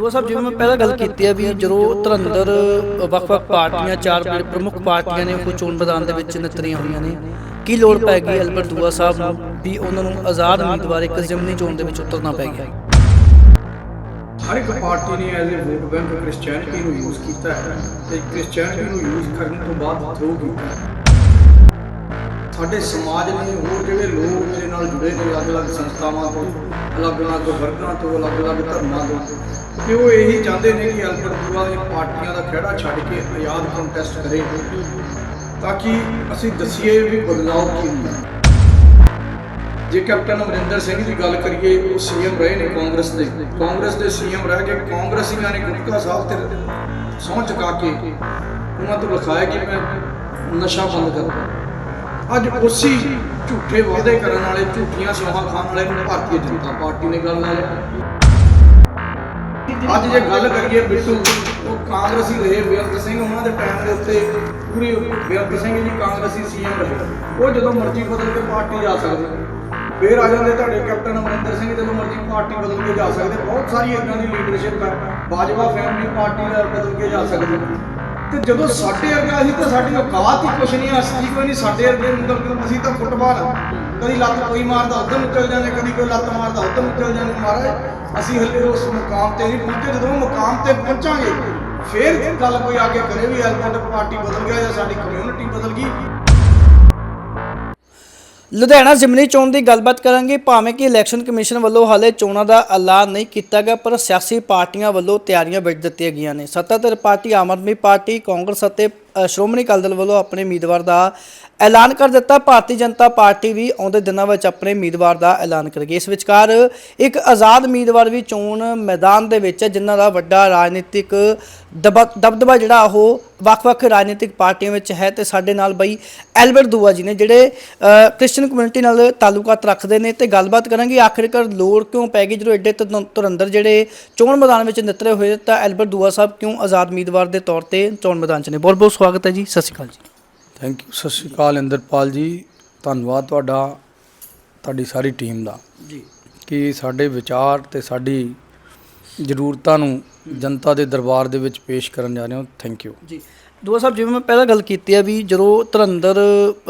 ਦੂਆ ਸਾਹਿਬ, ਜਿਵੇਂ ਮੈਂ ਪਹਿਲਾਂ ਗੱਲ ਕੀਤੀ ਹੈ ਵੀ ਜਦੋਂ ਧਰੰਦਰ ਵੱਖ-ਵੱਖ ਪਾਰਟੀਆਂ, ਚਾਰ ਜਿਹੜੇ ਪ੍ਰਮੁੱਖ ਪਾਰਟੀਆਂ ਨੇ ਉਹ ਚੋਣ ਮੈਦਾਨ ਦੇ ਵਿੱਚ ਨਤਰੀਆਂ ਹੋਈਆਂ ਨੇ, ਕੀ ਲੋੜ ਪੈ ਗਈ ਅਲਬਰਟ ਦੂਆ ਸਾਹਿਬ ਨੂੰ ਵੀ ਉਹਨਾਂ ਨੂੰ ਆਜ਼ਾਦ ਉਮੀਦਵਾਰ ਇੱਕ ਜ਼ਿਮਨੀ ਚੋਣ ਦੇ ਵਿੱਚ ਉਤਰਨਾ ਪੈ ਗਿਆ ਹਰ ਇੱਕ ਪਾਰਟੀ ਨੇ as a vote bank Christianity ਨੂੰ ਯੂਜ਼ ਕੀਤਾ ਹੈ ਤੇ ਕ੍ਰਿਸਚੀਅਨਿਟੀ ਨੂੰ ਯੂਜ਼ ਕਰਨ ਤੋਂ ਬਾਅਦ ਥਰੋ ਕੀਤਾ ਹੈ। ਸਾਡੇ ਸਮਾਜ ਨੇ ਹੋਰ ਜਿਹੜੇ ਲੋਕ ਮੇਰੇ ਨਾਲ ਜੁੜੇ ਨੇ ਅਲੱਗ-ਅਲੱਗ ਸੰਸਥਾਵਾਂ ਤੋਂ, ਅਲੱਗ-ਅਲੱਗ ਵਰਗਾਂ ਤੋਂ, ਅਲੱਗ-ਅਲੱਗ ਧਰਮਾਂ ਤੋਂ, ਤੇ ਉਹ ਇਹੀ ਚਾਹੁੰਦੇ ਨੇ ਕਿ ਅਲਬਰਟ ਦੂਆ ਇਹ ਪਾਰਟੀਆਂ ਦਾ ਖਿਹੜਾ ਛੱਡ ਕੇ ਆਜ਼ਾਦ ਕੰਟੈਸਟ ਕਰੇ, ਤਾਂ ਕਿ ਅਸੀਂ ਦਸੀਏ ਵੀ ਬਦਲਾਅ ਕੀ ਹੁੰਦਾ ਹੈ। ਜੇ ਕੈਪਟਨ ਅਮਰਿੰਦਰ ਸਿੰਘ ਦੀ ਗੱਲ ਕਰੀਏ, ਉਹ ਸੀਐਮ ਰਹੇ ਨੇ ਕਾਂਗਰਸ ਦੇ ਕਾਂਗਰਸ ਦੇ ਸੀਐਮ ਰਹਿ ਕੇ ਕਾਂਗਰਸੀਆਂ ਨੇ ਗੁਟਕਾ ਸਾਹਿਬ ਤੇ ਸਹੁੰ ਚੁਕਾ ਕੇ ਉਹਨਾਂ ਤੋਂ ਲਿਖਾਇਆ ਕਿ ਮੈਂ ਨਸ਼ਾ ਬੰਦ ਕਰਾਂ ਅੱਜ ਉਸੇ ਝੂਠੇ ਵਾਅਦੇ ਕਰਨ ਵਾਲੇ ਝੂਠੀਆਂ ਸੌਹਾਂ ਖਾਣ ਵਾਲੇ ਨੂੰ ਭਾਰਤੀ ਜਨਤਾ ਪਾਰਟੀ ਨੇ ਗੱਲ ਲਾ ਲਿਆ। ਅੱਜ ਜੇ ਗੱਲ ਕਰੀਏ ਬਿੱਟੂ, ਉਹ ਕਾਂਗਰਸੀ ਰਹੇ ਬੇਅੰਤ ਸਿੰਘ ਉਹਨਾਂ ਦੇ ਟਾਈਮ ਦੇ ਉੱਤੇ ਪੂਰੀ ਬੇਅੰਤ ਸਿੰਘ ਜੀ ਕਾਂਗਰਸੀ ਸੀਐਮ ਰਹੇ। ਉਹ ਜਦੋਂ ਮਰਜ਼ੀ ਬਦਲ ਕੇ ਪਾਰਟੀ ਜਾ ਸਕਦੇ ਫੇਰ ਆ ਜਾਂਦੇ ਤੁਹਾਡੇ ਕੈਪਟਨ ਅਮਰਿੰਦਰ ਸਿੰਘ ਜਦੋਂ ਮਰਜ਼ੀ ਪਾਰਟੀ ਬਦਲ ਕੇ ਜਾ ਸਕਦੇ ਬਹੁਤ ਸਾਰੀ ਇਦਾਂ ਦੀ ਲੀਡਰਸ਼ਿਪ ਹੈ ਬਾਜਵਾ ਫੈਮਿਲੀ ਪਾਰਟੀ ਦਾ ਬਦਲ ਕੇ ਜਾ ਸਕਦੇ ਤੇ ਜਦੋਂ ਸਾਡੇ ਵਰਗਾ ਅਸੀਂ ਤਾਂ ਸਾਡੀ ਔਕਾਤ ਹੀ ਕੁਛ ਨਹੀਂ ਅਸੀਂ ਕੋਈ ਨਹੀਂ, ਸਾਡੇ ਵਰਗੇ ਮਤਲਬ ਅਸੀਂ ਤਾਂ ਫੁੱਟਬਾਲ ਕਦੀ ਲੱਤ ਕੋਈ ਮਾਰਦਾ, ਉਧਰ ਨੂੰ ਚੱਲ ਜਾਂਦੇ, ਕਦੀ ਕੋਈ ਲੱਤ ਮਾਰਦਾ, ਉਧਰ ਨੂੰ ਚੱਲ ਜਾਂਦੇ। ਮਹਾਰਾਜ, ਅਸੀਂ ਹਲੇ ਉਸ ਮੁਕਾਮ ਤੇ ਨਹੀਂ ਪਹੁੰਚੇ। ਜਦੋਂ ਮੁਕਾਮ ਤੇ ਪਹੁੰਚਾਂਗੇ, ਫੇਰ ਗੱਲ ਕੋਈ ਆ ਕੇ ਕਰੇ ਵੀ ਐਲਪੋਰਟ ਪਾਰਟੀ ਬਦਲ ਗਿਆ ਜਾਂ ਸਾਡੀ ਕਮਿਊਨਿਟੀ ਬਦਲ ਗਈ। ਲੁਧਿਆਣਾ ਜ਼ਿਮਨੀ ਚੋਣ ਦੀ ਗੱਲਬਾਤ ਕਰਾਂਗੇ। ਭਾਵੇਂ ਕਿ ਇਲੈਕਸ਼ਨ ਕਮਿਸ਼ਨ ਵੱਲੋਂ ਹਾਲੇ ਚੋਣਾਂ ਦਾ ਐਲਾਨ ਨਹੀਂ ਕੀਤਾ ਗਿਆ ਪਰ ਸਿਆਸੀ ਪਾਰਟੀਆਂ ਵੱਲੋਂ ਤਿਆਰੀਆਂ ਵਿੱਚ ਦਿੱਤੀਆਂ ਗਈਆਂ ਨੇ। ਸੱਤਾਧਾਰ ਪਾਰਟੀ ਆਮ ਆਦਮੀ ਪਾਰਟੀ ਕਾਂਗਰਸ ਅਤੇ ਸ਼੍ਰੋਮਣੀ ਅਕਾਲੀ ਦਲ ਵੱਲੋਂ ਆਪਣੇ ਉਮੀਦਵਾਰ ਦਾ ਐਲਾਨ ਕਰ ਦਿੱਤਾ। ਭਾਰਤੀ ਜਨਤਾ ਪਾਰਟੀ ਵੀ ਆਉਂਦੇ ਦਿਨਾਂ ਵਿੱਚ ਆਪਣੇ ਉਮੀਦਵਾਰ ਦਾ ਐਲਾਨ ਕਰੇਗੀ। ਇਸ ਵਿਚਕਾਰ ਇੱਕ ਆਜ਼ਾਦ ਉਮੀਦਵਾਰ ਵੀ ਚੋਣ ਮੈਦਾਨ ਦੇ ਵਿੱਚ ਹੈ, ਜਿਨ੍ਹਾਂ ਦਾ ਵੱਡਾ ਰਾਜਨੀਤਿਕ ਦਬਦਬਾ ਜਿਹੜਾ ਉਹ ਵੱਖ-ਵੱਖ ਰਾਜਨੀਤਿਕ ਪਾਰਟੀਆਂ ਵਿੱਚ ਹੈ ਤੇ ਸਾਡੇ ਨਾਲ ਬਈ ਐਲਬਰਟ ਦੂਆ ਜੀ ਨੇ ਜਿਹੜੇ ਕ੍ਰਿਸਚੀਅਨ ਕਮਿਊਨਿਟੀ ਨਾਲ ਤਾਲੁਕਾਤ ਰੱਖਦੇ ਨੇ ਤੇ ਗੱਲਬਾਤ ਕਰਾਂਗੇ। ਆਖਿਰਕਾਰ ਲੋੜ ਕਿਉਂ ਪੈ ਗਈ ਜਦੋਂ ਐਡੇ ਤੁਰ- ਤੁਰੰਦਰ ਜਿਹੜੇ ਚੋਣ ਮੈਦਾਨ ਵਿੱਚ ਨਿਤਰੇ ਹੋਏ ਤਾਂ ਐਲਬਰਟ ਦੂਆ ਸਾਹਿਬ ਕਿਉਂ ਆਜ਼ਾਦ ਉਮੀਦਵਾਰ ਦੇ ਤੌਰ ਤੇ ਚੋਣ ਮੈਦਾਨ 'ਚ ਨੇ? ਬਹੁਤ ਬਹੁਤ ਸਵਾਗਤ ਹੈ ਜੀ। ਸਤਿ ਸ਼੍ਰੀ ਅਕਾਲ ਜੀ। ਥੈਂਕ ਯੂ ਸਤਿ ਸ਼੍ਰੀ ਅਕਾਲ ਇੰਦਰਪਾਲ ਜੀ। ਧੰਨਵਾਦ ਤੁਹਾਡਾ ਤੁਹਾਡੀ ਸਾਰੀ ਟੀਮ ਦਾ ਜੀ। ਕਿ ਸਾਡੇ ਵਿਚਾਰ ਤੇ ਸਾਡੀ ਜ਼ਰੂਰਤਾਂ ਨੂੰ ਜਨਤਾ ਦੇ ਦਰਬਾਰ ਦੇ ਵਿੱਚ ਪੇਸ਼ ਕਰਨ ਜਾ ਰਹੇ ਹੋ। ਥੈਂਕ ਯੂ ਜੀ। ਦੂਆ ਸਾਹਿਬ ਜਿਵੇਂ ਮੈਂ ਪਹਿਲਾਂ ਗੱਲ ਕੀਤੀ ਹੈ ਵੀ ਜਦੋਂ ਧਰੰਦਰ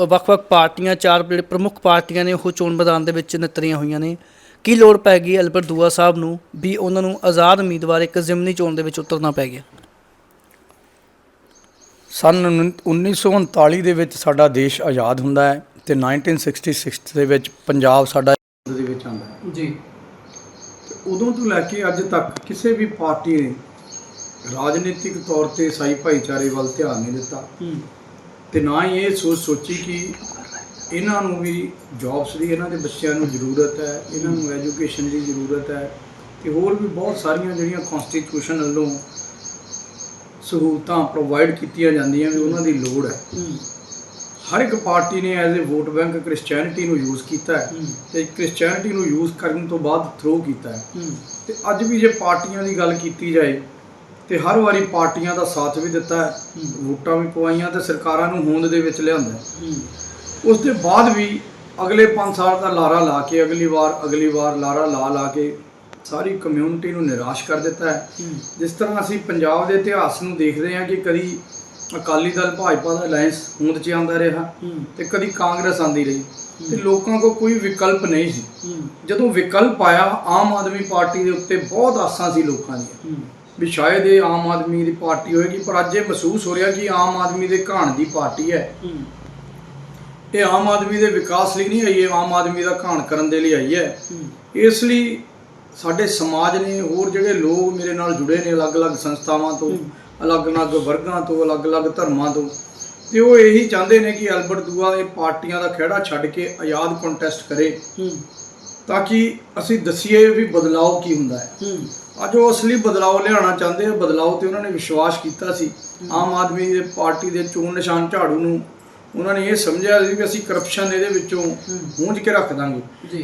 ਵੱਖ-ਵੱਖ ਪਾਰਟੀਆਂ ਚਾਰ ਜਿਹੜੇ ਪ੍ਰਮੁੱਖ ਪਾਰਟੀਆਂ ਨੇ ਉਹ ਚੋਣ ਮੈਦਾਨ ਦੇ ਵਿੱਚ ਨਿਤਰੀਆਂ ਹੋਈਆਂ ਨੇ ਕੀ ਲੋੜ ਪੈ ਗਈ ਐਲਬਰਟ ਦੂਆ ਸਾਹਿਬ ਨੂੰ ਵੀ ਉਹਨਾਂ ਨੂੰ ਆਜ਼ਾਦ ਉਮੀਦਵਾਰ ਇੱਕ ਜ਼ਿਮਨੀ ਚੋਣ ਦੇ ਵਿੱਚ ਉਤਰਨਾ ਪੈ ਗਿਆ? ਸਨ 1939 ਦੇ ਵਿੱਚ ਸਾਡਾ ਦੇਸ਼ ਆਜ਼ਾਦ ਹੁੰਦਾ ਹੈ ਤੇ 1966 ਦੇ ਵਿੱਚ ਪੰਜਾਬ ਸਾਡਾ ਦੇ ਵਿੱਚ ਆਉਂਦਾ ਹੈ। ਜੀ। ਉਦੋਂ ਤੋਂ ਲੈ ਕੇ ਅੱਜ ਤੱਕ ਕਿਸੇ ਵੀ ਪਾਰਟੀ ਨੇ ਰਾਜਨੀਤਿਕ ਤੌਰ ਤੇ ਸਾਈ ਭਾਈਚਾਰੇ ਵੱਲ ਧਿਆਨ ਨਹੀਂ ਦਿੱਤਾ। ਤੇ ਨਾ ਹੀ ਇਹ ਸੋਚ ਸੋਚੀ ਕਿ ਇਹਨਾਂ ਨੂੰ ਵੀ ਜੌਬਸ ਦੀ ਇਹਨਾਂ ਦੇ ਬੱਚਿਆਂ ਨੂੰ ਜ਼ਰੂਰਤ ਹੈ ਇਹਨਾਂ ਨੂੰ ਐਜੂਕੇਸ਼ਨ ਦੀ ਜ਼ਰੂਰਤ ਹੈ ਤੇ ਹੋਰ ਵੀ ਬਹੁਤ ਸਾਰੀਆਂ ਜਿਹੜੀਆਂ ਕਨਸਟੀਟਿਊਸ਼ਨ ਵੱਲੋਂ ਸਹੂਲਤਾਂ ਪ੍ਰੋਵਾਈਡ ਕੀਤੀਆਂ ਜਾਂਦੀਆਂ ਵੀ ਉਹਨਾਂ ਦੀ ਲੋੜ ਹੈ। ਹਰ ਇੱਕ ਪਾਰਟੀ ਨੇ as a vote bank Christianity ਨੂੰ ਯੂਜ਼ ਕੀਤਾ ਹੈ ਤੇ ਕ੍ਰਿਸਚੀਅਨਿਟੀ ਨੂੰ ਯੂਜ਼ ਕਰਨ ਤੋਂ ਬਾਅਦ ਥਰੋ ਕੀਤਾ ਹੈ। ਤੇ ਅੱਜ ਵੀ ਜੇ ਪਾਰਟੀਆਂ ਦੀ ਗੱਲ ਕੀਤੀ ਜਾਏ ਤੇ ਹਰ ਵਾਰੀ ਪਾਰਟੀਆਂ ਦਾ ਸਾਥ ਵੀ ਦਿੱਤਾ ਹੈ ਵੋਟਾਂ ਵੀ ਪਵਾਈਆਂ ਤੇ ਸਰਕਾਰਾਂ ਨੂੰ ਹੋਂਦ ਦੇ ਵਿੱਚ ਲਿਆਂਦਾ ਹੈ। ਉਸ ਦੇ ਬਾਅਦ ਵੀ ਅਗਲੇ 5 ਸਾਲ ਦਾ ਲਾਰਾ ਲਾ ਕੇ ਅਗਲੀ ਵਾਰ ਅਗਲੀ ਵਾਰ ਲਾਰਾ ਲਾ ਲਾ ਕੇ ਸਾਰੀ ਕਮਿਊਨਿਟੀ ਨੂੰ ਨਿਰਾਸ਼ ਕਰ ਦਿੱਤਾ ਹੈ। ਜਿਸ ਤਰ੍ਹਾਂ ਅਸੀਂ ਪੰਜਾਬ ਦੇ ਇਤਿਹਾਸ ਨੂੰ ਦੇਖਦੇ ਹਾਂ ਕਿ ਕਦੀ ਅਕਾਲੀ ਦਲ ਭਾਜਪਾ ਦਾ ਅਲਾਈਅੰਸ ਹੋਂਦ 'ਚ ਆਉਂਦਾ ਰਿਹਾ ਤੇ ਕਦੀ ਕਾਂਗਰਸ ਆਂਦੀ ਰਹੀ। ਤੇ ਲੋਕਾਂ ਕੋਲ ਕੋਈ ਵਿਕਲਪ ਨਹੀਂ ਸੀ। ਜਦੋਂ ਵਿਕਲਪ ਆਇਆ ਆਮ ਆਦਮੀ ਪਾਰਟੀ ਦੇ ਉੱਤੇ ਬਹੁਤ ਆਸਾਂ ਸੀ ਲੋਕਾਂ ਦੀਆਂ। ਵੀ ਸ਼ਾਇਦ ਇਹ ਆਮ ਆਦਮੀ ਦੀ ਪਾਰਟੀ ਹੋਏਗੀ ਪਰ ਅੱਜ ਇਹ ਮਹਿਸੂਸ ਹੋ ਰਿਹਾ ਕਿ ਆਮ ਆਦਮੀ ਦੇ ਘਾਣ ਦੀ ਪਾਰਟੀ ਹੈ। ਇਹ ਆਮ ਆਦਮੀ ਦੇ ਵਿਕਾਸ ਲਈ ਨਹੀਂ ਆਈ ਇਹ ਆਮ ਆਦਮੀ ਦਾ ਘਾਣ ਕਰਨ ਦੇ ਲਈ ਆਈ ਹੈ। ਇਸ ਲਈ ਸਾਡੇ ਸਮਾਜ ਨੇ ਹੋਰ ਜਿਹੜੇ ਲੋਕ ਮੇਰੇ ਨਾਲ ਜੁੜੇ ਨੇ ਅਲੱਗ-ਅਲੱਗ ਸੰਸਥਾਵਾਂ ਤੋਂ ਅਲੱਗ-ਅਲੱਗ ਵਰਗਾਂ ਤੋਂ ਅਲੱਗ-ਅਲੱਗ ਧਰਮਾਂ ਤੋਂ। ਤੇ ਉਹ ਇਹੀ ਚਾਹੁੰਦੇ ਨੇ ਕਿ ਅਲਬਰਟ ਦੂਆ ਇਹ ਪਾਰਟੀਆਂ ਦਾ ਖਿਹੜਾ ਛੱਡ ਕੇ ਆਜ਼ਾਦ ਕੰਟੈਸਟ ਕਰੇ। ਤਾਂ ਕਿ ਅਸੀਂ ਦਸੀਏ ਵੀ ਬਦਲਾਅ ਕੀ ਹੁੰਦਾ ਹੈ। ਅੱਜ ਉਹ ਅਸਲੀ ਬਦਲਾਅ ਲਿਆਉਣਾ ਚਾਹੁੰਦੇ ਆ ਬਦਲਾਅ ਤੇ ਉਹਨਾਂ ਨੇ ਵਿਸ਼ਵਾਸ ਕੀਤਾ ਸੀ। ਆਮ ਆਦਮੀ ਦੇ ਪਾਰਟੀ ਦੇ ਚੋਣ ਨਿਸ਼ਾਨ ਝਾੜੂ ਨੂੰ ਉਹਨਾਂ ਨੇ ਇਹ ਸਮਝਿਆ ਸੀ ਕਿ ਅਸੀਂ ਕਰਪਸ਼ਨ ਇਹਦੇ ਵਿੱਚੋਂ ਹੂੰਝ ਕੇ ਰੱਖ ਦਾਂਗੇ।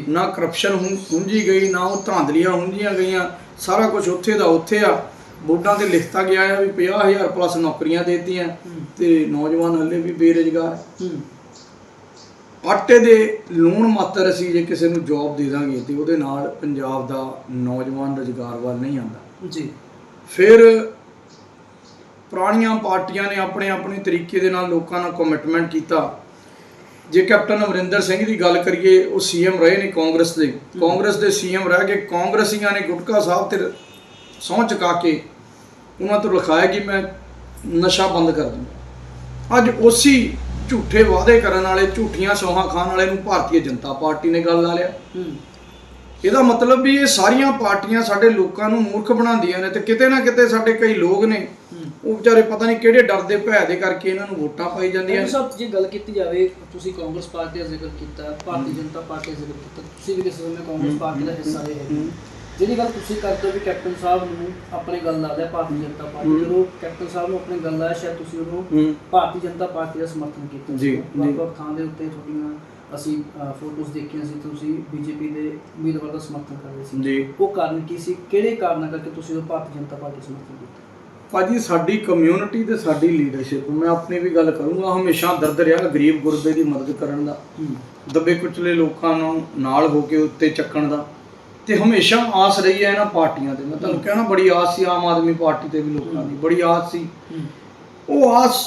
ਨਾ ਕਰਪਸ਼ਨ ਹੁੰਝੀ ਗਈ ਨਾ ਉਹ ਧਾਂਦਲੀਆਂ ਹੁੰਝੀਆਂ ਗਈਆਂ। ਸਾਰਾ ਕੁਝ ਉੱਥੇ ਦਾ ਉੱਥੇ ਆ। ਬੋਰਡਾਂ ਤੇ ਲਿਖਤਾ ਗਿਆ ਆ ਵੀ 50000 ਪਲੱਸ ਨੌਕਰੀਆਂ ਦੇਤੀਆਂ ਤੇ ਨੌਜਵਾਨ ਹੱਲੇ ਵੀ ਬੇਰੁਜ਼ਗਾਰ ਆਟੇ ਦੇ ਲੂਣ ਮਾਤਰ ਅਸੀਂ ਜੇ ਕਿਸੇ ਨੂੰ ਜੌਬ ਦੇ ਦਾਂਗੇ ਤੇ ਉਹਦੇ ਨਾਲ ਪੰਜਾਬ ਦਾ ਨੌਜਵਾਨ ਰੁਜ਼ਗਾਰ ਵੱਲ ਨਹੀਂ ਆਉਂਦਾ। ਜੀ। ਫਿਰ ਪੁਰਾਣੀਆਂ ਪਾਰਟੀਆਂ ਨੇ ਆਪਣੇ ਆਪਣੇ ਤਰੀਕੇ ਦੇ ਨਾਲ ਲੋਕਾਂ ਨਾਲ ਕਮਿਟਮੈਂਟ ਕੀਤਾ। ਜੇ ਕੈਪਟਨ ਅਮਰਿੰਦਰ ਸਿੰਘ ਦੀ ਗੱਲ ਕਰੀਏ ਉਹ ਸੀਐਮ ਰਹੇ ਨੇ ਕਾਂਗਰਸ ਦੇ। ਕਾਂਗਰਸ ਦੇ ਸੀਐਮ ਰਹਿ ਕੇ ਕਾਂਗਰਸੀਆਂ ਨੇ ਗੁਟਕਾ ਸਾਹਿਬ ਤੇ ਸਹੁੰ ਚੁਕਾ ਕੇ ਉਹਨਾਂ ਤੋਂ ਲਿਖਾਇਆ ਕਿ ਮੈਂ ਨਸ਼ਾ ਬੰਦ ਕਰ ਦੂੰਗਾ। ਅੱਜ ਉਸੇ ਝੂਠੇ ਵਾਅਦੇ ਕਰਨ ਵਾਲੇ ਝੂਠੀਆਂ ਸੌਹਾਂ ਖਾਣ ਵਾਲੇ ਨੂੰ ਭਾਰਤੀ ਜਨਤਾ ਪਾਰਟੀ ਨੇ ਗੱਲ ਲਾ ਲਿਆ। ਇਹਦਾ ਮਤਲਬ ਵੀ ਇਹ ਸਾਰੀਆਂ ਪਾਰਟੀਆਂ ਸਾਡੇ ਲੋਕਾਂ ਨੂੰ ਮੂਰਖ ਬਣਾਉਂਦੀਆਂ ਨੇ ਤੇ ਕਿਤੇ ਨਾ ਕਿਤੇ ਸਾਡੇ ਕਈ ਲੋਕ ਨੇ ਉਹ ਵਿਚਾਰੇ ਪਤਾ ਨਹੀਂ ਕਿਹੜੇ ਡਰ ਦੇ ਭੈ ਦੇ ਕਰਕੇ ਇਹਨਾਂ ਨੂੰ ਵੋਟਾਂ ਪਾਈ ਜਾਂਦੀਆਂ ਨੇ। ਸਾਹਿਬ ਜੇ ਗੱਲ ਕੀਤੀ ਜਾਵੇ ਤੁਸੀਂ ਕਾਂਗਰਸ ਪਾਰਟੀ ਦਾ ਜ਼ਿਕਰ ਕੀਤਾ ਭਾਰਤੀ ਜਨਤਾ ਪਾਰਟੀ ਦਾ ਜ਼ਿਕਰ ਕੀਤਾ ਤੁਸੀਂ ਵੀ ਕਿਸੇ ਸਮੇਂ ਕਾਂਗਰਸ ਪਾਰਟੀ ਦਾ ਹਿੱਸਾ ਰਹੇ ਹੋ। ਜਿਹੜੀ ਗੱਲ ਤੁਸੀਂ ਕਰਦੇ ਹੋ ਵੀ ਕੈਪਟਨ ਸਾਹਿਬ ਨੂੰ ਆਪਣੀ ਗੱਲ ਲਾ ਲਿਆ ਭਾਰਤੀ ਜਨਤਾ ਪਾਰਟੀ ਜਦੋਂ ਕੈਪਟਨ ਸਾਹਿਬ ਨੂੰ ਆਪਣੀ ਗੱਲ ਲਾਇਆ ਸ਼ਾਇਦ ਤੁਸੀਂ ਉਹਨੂੰ ਹੂੰ। ਭਾਰਤੀ ਜਨਤਾ ਪਾਰਟੀ ਦਾ ਸਮਰਥਨ ਕੀਤਾ ਜੀ। ਵੱਖ-ਵੱਖ ਥਾਂ ਦੇ ਉੱਤੇ ਤੁਹਾਡੀਆਂ ਅਸੀਂ ਫੋਟੋਜ਼ ਦੇਖੀਆਂ ਸੀ ਤੁਸੀਂ ਬੀਜੇਪੀ ਦੇ ਉਮੀਦਵਾਰ ਦਾ ਸਮਰਥਨ ਕਰ ਰਹੇ ਸੀ। ਜੀ। ਉਹ ਕਾਰਨ ਕੀ ਸੀ? ਕਿਹੜੇ ਕਾਰਨਾਂ ਕਰਕੇ ਤੁਸੀਂ ਉਹ ਭਾਰਤੀ ਜਨਤਾ ਪਾਰਟੀ ਦਾ ਸਮਰਥਨ ਕੀਤਾ? ਭਾਜੀ ਸਾਡੀ ਕਮਿਊਨਿਟੀ ਤੇ ਸਾਡੀ ਲੀਡਰਸ਼ਿਪ ਮੈਂ ਆਪਣੀ ਵੀ ਗੱਲ ਕਰੂੰਗਾ ਹਮੇਸ਼ਾ ਦਰਦ ਰਿਹਾ ਗਰੀਬ ਗੁਰਬੇ ਦੀ ਮਦਦ ਕਰਨ ਦਾ। ਦੱਬੇ ਕੁਚਲੇ ਲੋਕਾਂ ਨੂੰ ਨਾਲ ਹੋ ਕੇ ਉੱਤੇ ਚੱਕਣ ਦਾ। ਤੇ ਹਮੇਸ਼ਾ ਆਸ ਰਹੀ ਹੈ ਇਹਨਾਂ ਪਾਰਟੀਆਂ ਤੇ। ਮੈਂ ਤੁਹਾਨੂੰ ਕਹਿਣਾ ਬੜੀ ਆਸ ਸੀ ਆਮ ਆਦਮੀ ਪਾਰਟੀ ਤੇ ਵੀ ਲੋਕਾਂ ਦੀ ਬੜੀ ਆਸ ਸੀ। ਉਹ ਆਸ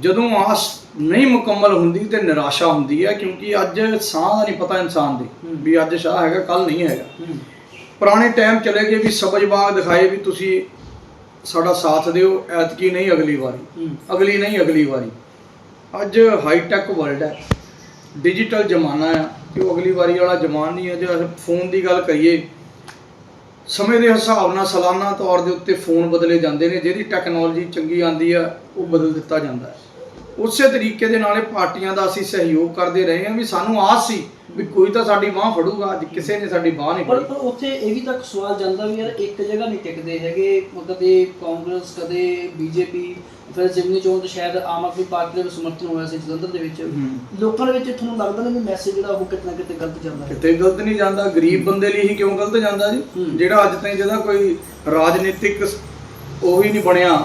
ਜਦੋਂ ਆਸ ਨਹੀਂ ਮੁਕੰਮਲ ਹੁੰਦੀ ਤੇ ਨਿਰਾਸ਼ਾ ਹੁੰਦੀ ਹੈ ਕਿਉਂਕਿ ਅੱਜ ਸਾਹ ਦਾ ਨਹੀਂ ਪਤਾ ਇਨਸਾਨ ਦੇ ਵੀ ਅੱਜ ਸ਼ਾਹ ਹੈਗਾ ਕੱਲ ਨਹੀਂ ਹੈਗਾ। ਪੁਰਾਣੇ ਟਾਈਮ ਚਲੇ ਗਏ ਵੀ ਸਬਜਬਾਗ ਦਿਖਾਏ ਵੀ ਤੁਸੀਂ ਸਾਡਾ ਸਾਥ ਦਿਓ ਐਤਕੀ ਨਹੀਂ ਅਗਲੀ ਵਾਰੀ। ਅਗਲੀ ਨਹੀਂ ਅਗਲੀ ਵਾਰੀ। ਅੱਜ ਹਾਈ ਟੈਕ ਵਰਲਡ ਹੈ ਡਿਜੀਟਲ ਜ਼ਮਾਨਾ ਆ। ਕਿ ਉਹ ਅਗਲੀ ਵਾਰੀ ਵਾਲਾ ਜ਼ਮਾਨਾ ਨਹੀਂ ਹੈ ਜੇ ਅਸੀਂ ਫੋਨ ਦੀ ਗੱਲ ਕਰੀਏ ਸਮੇਂ ਦੇ ਹਿਸਾਬ ਨਾਲ ਸਾਲਾਨਾ ਤੌਰ ਦੇ ਉੱਤੇ ਫੋਨ ਬਦਲੇ ਜਾਂਦੇ ਨੇ ਜਿਹੜੀ ਟੈਕਨੋਲੋਜੀ ਚੰਗੀ ਆਂਦੀ ਆ ਉਹ ਬਦਲ ਦਿੱਤਾ ਜਾਂਦਾ ਹੈ। ਉਸੇ ਤਰੀਕੇ ਦੇ ਨਾਲ ਇਹ ਪਾਰਟੀਆਂ ਦਾ ਅਸੀਂ ਸਹਿਯੋਗ ਕਰਦੇ ਰਹੇ ਹਾਂ ਵੀ ਸਾਨੂੰ ਆਸ ਸੀ ਵੀ ਕੋਈ ਤਾਂ ਸਾਡੀ ਬਾਹ ਫੜੂਗਾ ਅੱਜ ਕਿਸੇ ਨੇ ਸਾਡੀ ਬਾਹ ਨਹੀਂ ਪਰ ਫੜੀ। ਪਰ ਉੱਥੇ ਇਹ ਵੀ ਤੱਕ ਸਵਾਲ ਜਾਂਦਾ ਵੀ ਯਾਰ ਇੱਕ ਜਗ੍ਹਾ ਨਹੀਂ ਟਿਕਦੇ ਹੈਗੇ ਕਦੇ ਕਾਂਗਰਸ ਕਦੇ ਬੀਜੇਪੀ ਫਿਰ ਜਿਮਨੀ ਚੋਣ ਤੇ ਸ਼ਾਇਦ ਆਮ ਆਦਮੀ ਪਾਰਟੀ ਦਾ ਵੀ ਸਮਰਥਨ ਹੋਇਆ ਸੀ ਜਲੰਧਰ ਦੇ ਵਿੱਚ। ਲੋਕਾਂ ਦੇ ਵਿੱਚ ਤੁਹਾਨੂੰ ਲੱਗਦਾ ਨਹੀਂ ਵੀ ਮੈਸੇਜ ਜਿਹੜਾ ਉਹ ਕਿਤੇ ਨਾ ਕਿਤੇ ਗਲਤ ਜਾਂਦਾ? ਹੈ ਕਿਤੇ ਗਲਤ ਨਹੀਂ ਜਾਂਦਾ ਗਰੀਬ ਬੰਦੇ ਲਈ ਹੀ ਕਿਉਂ ਗਲਤ ਜਾਂਦਾ ਜੀ। ਜਿਹੜਾ ਅੱਜ ਤਾਈਂ ਜਿਹਦਾ ਕੋਈ ਰਾਜਨੀਤਿਕ ਉਹ ਹੀ ਨਹੀਂ ਬਣਿਆ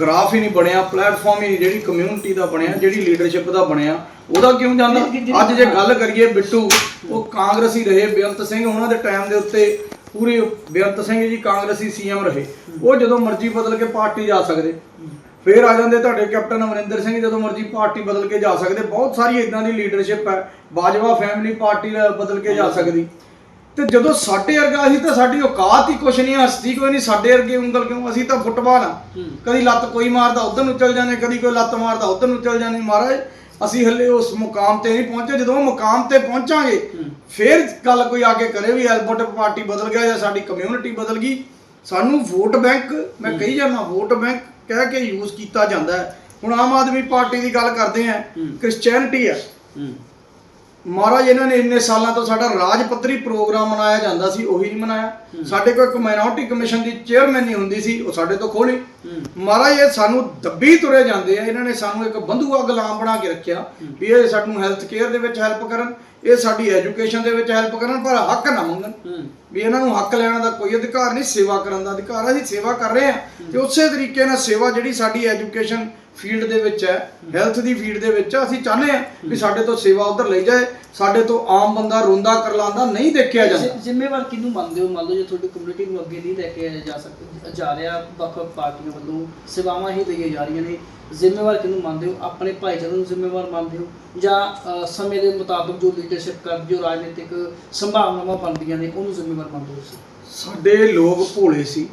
ਗ੍ਰਾਫ ਹੀ ਨਹੀਂ ਬਣਿਆ ਪਲੇਟਫਾਰਮ ਹੀ ਨਹੀਂ ਜਿਹੜੀ ਕਮਿਊਨਿਟੀ ਦਾ ਬਣਿਆ ਜਿਹੜੀ ਲੀਡਰਸ਼ਿਪ ਦਾ ਬਣਿਆ ਉਹਦਾ ਕਿਉਂ ਜਾਂਦਾ? ਅੱਜ ਜੇ ਗੱਲ ਕਰੀਏ ਬਿੱਟੂ ਉਹ ਕਾਂਗਰਸੀ ਰਹੇ ਬੇਅੰਤ ਸਿੰਘ ਉਹਨਾਂ ਦੇ ਟਾਈਮ ਦੇ ਉੱਤੇ ਪੂਰੀ ਬੇਅੰਤ ਸਿੰਘ ਜੀ ਕਾਂਗਰਸੀ ਸੀਐਮ ਰਹੇ। ਉਹ ਜਦੋਂ ਮਰਜ਼ੀ ਬਦਲ ਕੇ ਪਾਰਟੀ ਜਾ ਸਕਦੇ। ਫੇਰ ਆ ਜਾਂਦੇ ਤੁਹਾਡੇ ਕੈਪਟਨ ਅਮਰਿੰਦਰ ਸਿੰਘ ਜਦੋਂ ਮਰਜ਼ੀ ਪਾਰਟੀ ਬਦਲ ਕੇ ਜਾ ਸਕਦੇ। ਬਹੁਤ ਸਾਰੀ ਇਦਾਂ ਦੀ ਲੀਡਰਸ਼ਿਪ ਹੈ। ਬਾਜਵਾ ਫੈਮਿਲੀ ਪਾਰਟੀ ਬਦਲ ਕੇ ਜਾ ਸਕਦੀ। ਤੇ ਜਦੋਂ ਸਾਡੇ ਵਰਗਾ ਅਸੀਂ ਤਾਂ ਸਾਡੀ ਔਕਾਤ ਹੀ ਕੁਛ ਨਹੀਂ ਹਸਤੀ ਕੋਈ ਨਹੀਂ ਸਾਡੇ ਵਰਗੇ ਉਂਗਲ ਕਿਉਂ? ਅਸੀਂ ਤਾਂ ਫੁੱਟਬਾਲ ਆ। ਕਦੀ ਲੱਤ ਕੋਈ ਮਾਰਦਾ ਉਧਰ ਨੂੰ ਚਲ ਜਾਂਦੇ ਕਦੀ ਕੋਈ ਲੱਤ ਮਾਰਦਾ ਉਧਰ ਨੂੰ ਚਲ ਜਾਂਦੇ। ਮਹਾਰਾਜ ਅਸੀਂ ਹੱਲੇ ਉਸ ਮੁਕਾਮ ਤੇ ਨਹੀਂ ਪਹੁੰਚੇ। ਜਦੋਂ ਉਹ ਮੁਕਾਮ ਤੇ ਪਹੁੰਚਾਂਗੇ ਫਿਰ ਗੱਲ ਕੋਈ ਆ ਕੇ ਕਰੇ ਵੀ ਐਲਬਰਟ ਪਾਰਟੀ ਬਦਲ ਗਿਆ ਜਾਂ ਸਾਡੀ ਕਮਿਊਨਿਟੀ ਬਦਲ ਗਈ। ਸਾਨੂੰ ਵੋਟ ਬੈਂਕ ਮੈਂ ਕਹੀ ਜਾਂਦਾ ਵੋਟ ਬੈਂਕ ਕਹਿ ਕੇ ਯੂਜ਼ ਕੀਤਾ ਜਾਂਦਾ ਹੈ। ਹੁਣ ਆਮ ਆਦਮੀ ਪਾਰਟੀ ਦੀ ਗੱਲ ਕਰਦੇ ਆ ਕ੍ਰਿਸਚੀਅਨਿਟੀ ਹੈ। ਮਹਾਰਾਜ ਇਹਨਾਂ ਨੇ ਇੰਨੇ ਸਾਲਾਂ ਤੋਂ ਸਾਡਾ ਰਾਜ ਪੱਧਰੀ ਪ੍ਰੋਗਰਾਮ ਮਨਾਇਆ ਜਾਂਦਾ ਸੀ ਉਹੀ ਨਹੀਂ ਮਨਾਇਆ। ਸਾਡੇ ਕੋਲ ਇੱਕ ਮਾਈਨੋਰਟੀ ਕਮਿਸ਼ਨ ਦੀ ਚੇਅਰਮੈਨ ਨਹੀਂ ਹੁੰਦੀ ਸੀ ਉਹ ਸਾਡੇ ਤੋਂ ਖੋਲੀ ਮਹਾਰਾਜ ਇਹ ਸਾਨੂੰ ਦੱਬੀ ਤੁਰੇ ਜਾਂਦੇ ਆ। ਇਹਨਾਂ ਨੇ ਸਾਨੂੰ ਇੱਕ ਬੰਧੂਆ ਗੁਲਾਮ ਬਣਾ ਕੇ ਰੱਖਿਆ ਵੀ ਇਹ ਸਾਨੂੰ ਹੈਲਥ ਕੇਅਰ ਦੇ ਵਿੱਚ ਹੈਲਪ ਕਰਨ। ਇਹ ਸਾਡੀ ਐਜੂਕੇਸ਼ਨ ਦੇ ਵਿੱਚ ਹੈਲਪ ਕਰਨ ਪਰ ਹੱਕ ਨਾ ਮੰਗਣ। ਵੀ ਇਹਨਾਂ ਨੂੰ ਹੱਕ ਲੈਣ ਦਾ ਕੋਈ ਅਧਿਕਾਰ ਨਹੀਂ ਸੇਵਾ ਕਰਨ ਦਾ ਅਧਿਕਾਰ ਹੈ ਅਸੀਂ ਸੇਵਾ ਕਰ ਰਹੇ ਹਾਂ। ਤੇ ਉਸੇ ਤਰੀਕੇ ਨਾਲ ਸੇਵਾ ਜਿਹੜੀ ਸਾਡੀ ਐਜੂਕੇਸ਼ਨ ਫੀਲਡ ਦੇ ਵਿੱਚ ਹੈ ਹੈਲਥ ਦੀ ਫੀਲਡ ਦੇ ਵਿੱਚ ਆ, ਅਸੀਂ ਚਾਹੁੰਦੇ ਹਾਂ ਵੀ ਸਾਡੇ ਤੋਂ ਸੇਵਾ ਉਧਰ ਲਈ ਜਾਏ ਸਾਡੇ ਤੋਂ ਆਮ ਬੰਦਾ ਰੋਂਦਾ ਕਰਲਾਂਦਾ ਨਹੀਂ ਦੇਖਿਆ ਜਾਂਦਾ। ਜ਼ਿੰਮੇਵਾਰ ਕਿਹਨੂੰ ਮੰਨਦੇ ਹੋ? ਮੰਨ ਲਓ ਜੇ ਤੁਹਾਡੀ ਕਮਿਊਨਿਟੀ ਨੂੰ ਅੱਗੇ ਨਹੀਂ ਲੈ ਕੇ ਜਾ ਸਕ ਜਾ ਰਿਹਾ ਵੱਖ ਵੱਖ ਪਾਰਟੀਆਂ ਵੱਲੋਂ ਸੇਵਾਵਾਂ ਹੀ ਦਈਆਂ ਜਾ ਰਹੀਆਂ ਨੇ। ਜ਼ਿੰਮੇਵਾਰ ਕਿਹਨੂੰ ਮੰਨਦੇ ਹੋ? ਆਪਣੇ ਭਾਈਚਾਰੇ ਨੂੰ ਜ਼ਿੰਮੇਵਾਰ ਮੰਨਦੇ ਹੋ? ਜਾਂ ਸਮੇਂ ਦੇ ਮੁਤਾਬਕ ਜੋ ਲੀਡਰਸ਼ਿਪ ਕਰਦੀ ਜੋ ਰਾਜਨੀਤਿਕ ਸੰਭਾਵਨਾਵਾਂ ਬਣਦੀਆਂ ਨੇ ਉਹਨੂੰ ਜ਼ਿੰਮੇਵਾਰ ਮੰਨਦੇ ਹੋ ਸਾਡੇ ਲੋਕ ਭੋਲੇ ਸੀ।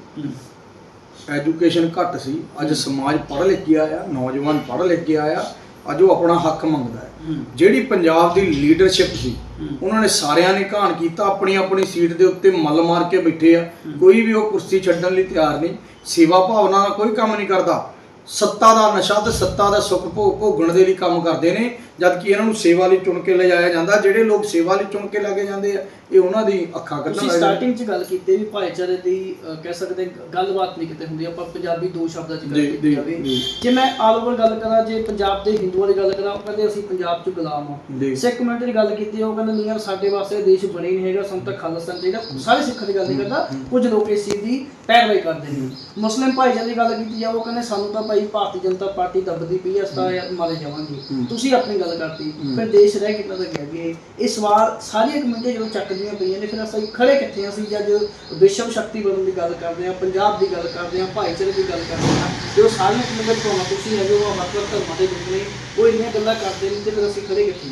ਐਜੂਕੇਸ਼ਨ ਘੱਟ ਸੀ। ਅੱਜ ਸਮਾਜ ਪੜ੍ਹ ਲਿਖ ਗਿਆ ਆ ਨੌਜਵਾਨ ਪੜ੍ਹ ਲਿਖ ਗਿਆ ਆ ਅੱਜ ਉਹ ਆਪਣਾ ਹੱਕ ਮੰਗਦਾ ਹੈ। ਜਿਹੜੀ ਪੰਜਾਬ ਦੀ ਲੀਡਰਸ਼ਿਪ ਸੀ ਉਹਨਾਂ ਨੇ ਸਾਰਿਆਂ ਨੇ ਘਾਣ ਕੀਤਾ ਆਪਣੀ ਆਪਣੀ ਸੀਟ ਦੇ ਉੱਤੇ ਮੱਲ ਮਾਰ ਕੇ ਬੈਠੇ ਆ। ਕੋਈ ਵੀ ਉਹ ਕੁਰਸੀ ਛੱਡਣ ਲਈ ਤਿਆਰ ਨਹੀਂ। ਸੇਵਾ ਭਾਵਨਾ ਨਾਲ ਕੋਈ ਕੰਮ ਨਹੀਂ ਕਰਦਾ। ਸੱਤਾ ਦਾ ਨਸ਼ਾ ਤੇ ਸੱਤਾ ਦਾ ਸੁੱਖ ਭੋਗ ਭੋਗਣ ਦੇ ਲਈ ਕੰਮ ਕਰਦੇ ਨੇ। ਜਦ ਕਿ ਇਹਨਾਂ ਨੂੰ ਸੇਵਾ ਲਈ ਚੁਣ ਕੇ ਲਿਜਾਇਆ ਜਾਂਦਾ ਜਿਹੜੇ ਲੋਕ ਸੇਵਾ ਲਈ ਚੁਣ ਕੇ ਲੱਗੇ ਜਾਂਦੇ ਆ ਇਹ ਉਹਨਾਂ ਦੀ ਅੱਖਾਂ ਕੱਢਣ ਤੁਸੀਂ ਸਟਾਰਟਿੰਗ 'ਚ ਗੱਲ ਕੀਤੀ ਵੀ ਭਾਈਚਾਰੇ ਦੀ ਕਹਿ ਸਕਦੇ ਗੱਲਬਾਤ ਨਹੀਂ ਕਿਤੇ ਹੁੰਦੀ ਆਪਾਂ ਪੰਜਾਬੀ ਦੋ ਸ਼ਬਦਾਂ 'ਚ ਗੱਲ ਜੀ, ਕੀਤੀ ਜੀ, ਜਾਵੇ। ਜੀ। ਜੇ ਮੈਂ ਆਲ ਓਵਰ ਗੱਲ ਕਰਾਂ ਜੇ ਪੰਜਾਬ ਦੇ ਹਿੰਦੂਆਂ ਦੀ ਗੱਲ ਕਰਾਂ ਉਹ ਕਹਿੰਦੇ ਅਸੀਂ ਪੰਜਾਬ 'ਚ ਗੁਲਾਮ ਹਾਂ। ਜੀ। ਸਿੱਖ ਕਮਿਊਨਿਟੀ ਦੀ ਗੱਲ ਕੀਤੀ ਉਹ ਕਹਿੰਦੇ ਨਹੀਂ ਯਾਰ ਸਾਡੇ ਵਾਸਤੇ ਦੇਸ਼ ਬਣੇ ਨਹੀਂ ਹੈਗਾ ਸਾਨੂੰ ਤਾਂ ਖਾਲਿਸਤਾਨ ਚਾਹੀਦਾ। ਸਾਰੇ ਸਿੱਖਾਂ ਦੀ ਗੱਲ ਨਹੀਂ ਕਰਦਾ ਕੁਝ ਲੋਕ ਇਸ ਚੀਜ਼ ਦੀ ਪੈਰਵਾਈ ਕਰਦੇ ਨੇ। ਮੁਸਲਿਮ ਭਾਈਚਾਰੇ ਦੀ ਗੱਲ ਕੀਤੀ ਜਾਵੇ ਉਹ ਕਹਿੰਦੇ ਸਾਨੂੰ ਤਾਂ ਭਾਈ ਭਾਰਤੀ ਜਨਤਾ ਪਾਰਟੀ ਦੱਬਦੀ ਪਈ ਹੈ ਅਸੀਂ ਤਾਂ ਯਾਰ ਮਾਰੇ ਜਾਵਾਂਗੇ। ਤੁਸੀਂ ਆਪਣੀ ਗੱਲ ਗੱਲ ਕਰਤੀ। ਫਿਰ ਦੇਸ਼ ਰਹਿ ਕਿੰਨਾ ਦਾ ਗਿਆ ਅੱਗੇ? ਇਹ ਸਵਾਲ ਸਾਰੀਆਂ ਕਮੇਟੀਆਂ ਜਦੋਂ ਚੱਕਦੀਆਂ ਪਈਆਂ ਨੇ ਫਿਰ ਅਸੀਂ ਖੜੇ ਕਿੱਥੇ? ਅਸੀਂ ਜਦ ਵਿਸ਼ਵ ਸ਼ਕਤੀ ਬਣਨ ਦੀ ਗੱਲ ਕਰਦੇ ਹਾਂ ਪੰਜਾਬ ਦੀ ਗੱਲ ਕਰਦੇ ਹਾਂ ਭਾਈਚਾਰੇ ਦੀ ਗੱਲ ਕਰਦੇ ਹਾਂ ਜਦੋਂ ਸਾਰੀਆਂ ਕਮੇਟੀਆਂ ਤੋਂ ਤੁਸੀਂ ਹੈ ਜੋ ਮਤਲਬ ਧਰਮਾਂ ਦੇ ਲੋਕ ਨੇ ਉਹ ਇੰਨੀਆਂ ਗੱਲਾਂ ਕਰਦੇ ਨੇ ਤੇ ਫਿਰ ਅਸੀਂ ਖੜੇ ਕਿੱਥੇ?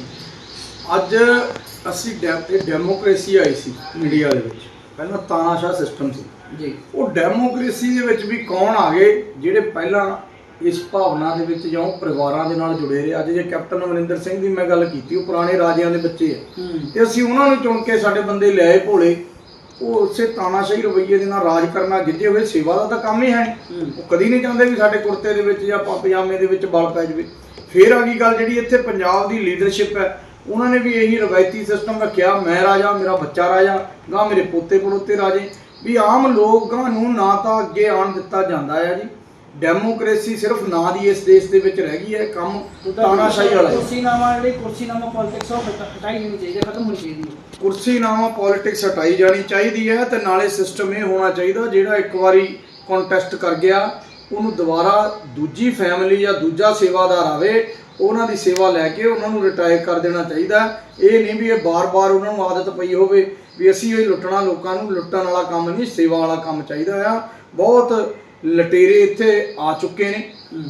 ਅੱਜ ਅਸੀਂ ਡੈਮੋਕ੍ਰੇਸੀ ਆਈ ਸੀ ਇੰਡੀਆ ਦੇ ਵਿੱਚ। ਪਹਿਲਾਂ ਤਾਨਾਸ਼ਾਹ ਸਿਸਟਮ ਸੀ। ਜੀ। ਉਹ ਡੈਮੋਕ੍ਰੇਸੀ ਦੇ ਵਿੱਚ ਵੀ ਕੌਣ ਆ ਗਏ ਜਿਹੜੇ ਪਹਿਲਾਂ ਇਸ ਭਾਵਨਾ ਦੇ ਵਿੱਚ ਜਾਂ ਉਹ ਪਰਿਵਾਰਾਂ ਦੇ ਨਾਲ ਜੁੜੇ ਰਹੇ। ਅੱਜ ਜੇ ਕੈਪਟਨ ਅਮਰਿੰਦਰ ਸਿੰਘ ਦੀ ਮੈਂ ਗੱਲ ਕੀਤੀ ਉਹ ਪੁਰਾਣੇ ਰਾਜਿਆਂ ਦੇ ਬੱਚੇ ਆ। ਤੇ ਅਸੀਂ ਉਹਨਾਂ ਨੂੰ ਚੁਣ ਕੇ ਸਾਡੇ ਬੰਦੇ ਲਿਆਏ ਭੋਲੇ। ਉਹ ਉਸੇ ਤਾਨਾਸ਼ਾਹੀ ਰਵੱਈਏ ਦੇ ਨਾਲ ਰਾਜ ਕਰਨਾ ਗਿੱਜੇ ਹੋਏ ਸੇਵਾ ਦਾ ਤਾਂ ਕੰਮ ਹੀ ਹੈ। ਉਹ ਕਦੀ ਨਹੀਂ ਚਾਹੁੰਦੇ ਵੀ ਸਾਡੇ ਕੁੜਤੇ ਦੇ ਵਿੱਚ ਜਾਂ ਪਜਾਮੇ ਦੇ ਵਿੱਚ ਬਲ ਪੈ ਜਾਵੇ। ਫੇਰ ਆ ਗਈ ਗੱਲ ਜਿਹੜੀ ਇੱਥੇ ਪੰਜਾਬ ਦੀ ਲੀਡਰਸ਼ਿਪ ਹੈ। ਉਹਨਾਂ ਨੇ ਵੀ ਇਹੀ ਰਵਾਇਤੀ ਸਿਸਟਮ ਰੱਖਿਆ। ਮੈਂ ਰਾਜਾ ਮੇਰਾ ਬੱਚਾ ਰਾਜਾ ਗਾਂ ਮੇਰੇ ਪੋਤੇ ਪੜੋਤੇ ਰਾਜੇ। ਵੀ ਆਮ ਲੋਕਾਂ ਨੂੰ ਨਾ ਤਾਂ ਅੱਗੇ ਆਉਣ ਦਿੱਤਾ ਜਾਂਦਾ ਹੈ ਜੀ। ਡੈਮੋਕ੍ਰੇਸੀ ਸਿਰਫ ਨਾਂ ਦੀ ਇਸ ਦੇਸ਼ ਦੇ ਵਿੱਚ ਰਹਿ ਗਈ ਹੈ ਕੰਮ ਤਾਨਾਸ਼ਾਹੀ ਵਾਲਾ ਹੈ। ਕੁਰਸੀਨਾਮਾ ਜਿਹੜੀ ਕੁਰਸੀਨਾਮਾ ਪੋਲਿਟਿਕਸ ਉਹ ਹਟਾ- ਹਟਾਈ ਨਹੀਂ ਚਾਹੀਦੀ ਖਤਮ ਹੋਣੀ ਚਾਹੀਦੀ ਹੈ। ਕੁਰਸੀ ਨਾਮਾ ਪੋਲਿਟਿਕਸ ਹਟਾਈ ਜਾਣੀ ਚਾਹੀਦੀ ਹੈ ਤੇ ਨਾਲੇ ਸਿਸਟਮ ਇਹ ਹੋਣਾ ਚਾਹੀਦਾ ਜਿਹੜਾ ਇੱਕ ਵਾਰੀ ਕੰਟੈਸਟ ਕਰ ਗਿਆ ਉਹਨੂੰ ਦੁਬਾਰਾ ਦੂਜੀ ਫੈਮਿਲੀ ਜਾਂ ਦੂਜਾ ਸੇਵਾਦਾਰ ਆਵੇ ਉਹਨਾਂ ਦੀ ਸੇਵਾ ਲੈ ਕੇ ਉਹਨਾਂ ਨੂੰ ਰਿਟਾਇਰ ਕਰ ਦੇਣਾ ਚਾਹੀਦਾ। ਇਹ ਨਹੀਂ ਵੀ ਇਹ ਬਾਰ-ਬਾਰ ਉਹਨਾਂ ਨੂੰ ਆਦਤ ਪਈ ਹੋਵੇ ਵੀ ਅਸੀਂ ਇਹ ਲੁੱਟਣਾ ਲੋਕਾਂ ਨੂੰ ਲੁੱਟਣ ਵਾਲਾ ਕੰਮ ਨਹੀਂ ਸੇਵਾ ਵਾਲਾ ਕੰਮ ਚਾਹੀਦਾ ਆ। ਬਹੁਤ ਲਟੇਰੇ ਇੱਥੇ ਆ ਚੁੱਕੇ ਨੇ